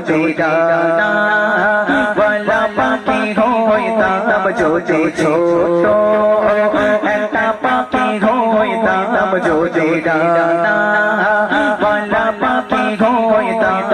ডানা বলা পাখি হইতাম যদি ছোট একটা পাখি হইতাম ডানা বলা পাখি হইতাম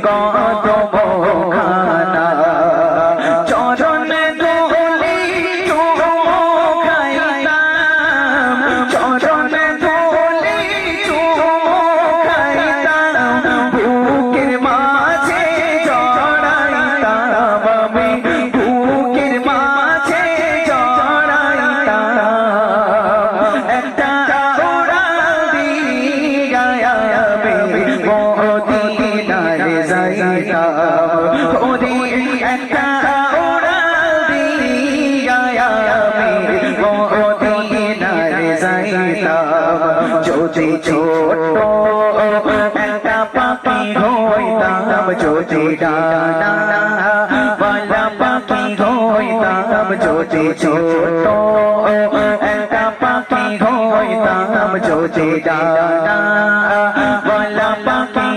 con যদি ছোট একটা পাখি হইতাম, যদি ডানা বালা পাখি হইতাম, যদি ছোট একটা পাখি হইতাম, যদি ডানা বালা পাখি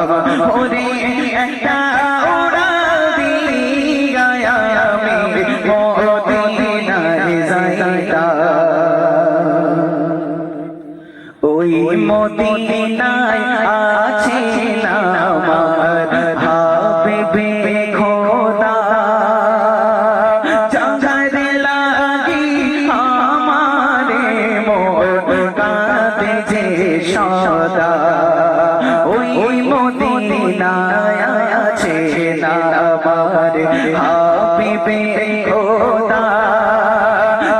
ওরে একটা উড়াল দিয়া আমি মদিনায় যাইতাম ওই মদিনায় আছে না আমার মদিনায় আছে না আমার হাবিবে খোদা।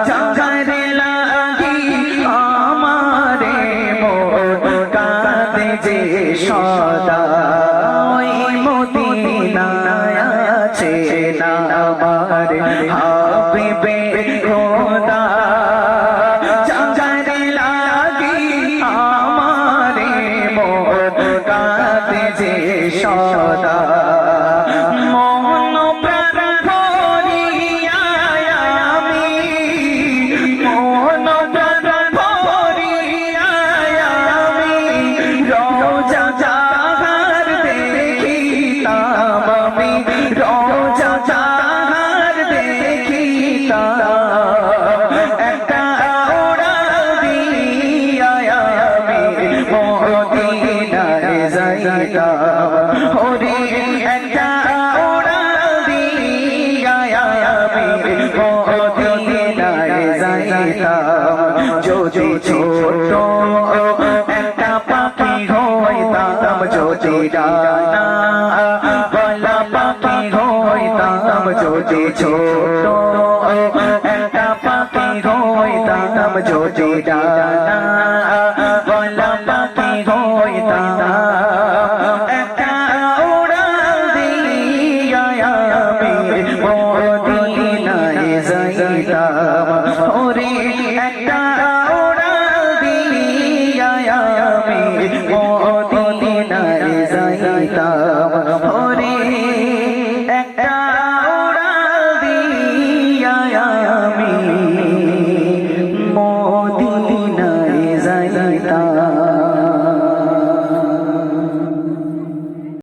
চাঁদের লাগি আমারে মন কাঁদে যে সদা। गया ओरे ऐसा उड़ा दिया मेरे को दिलाए जाएगा। जो जो छोटो একটা পাখি হইতাম যদি ডানা বলা পাখি হইতাম যদি ছোট একটা পাখি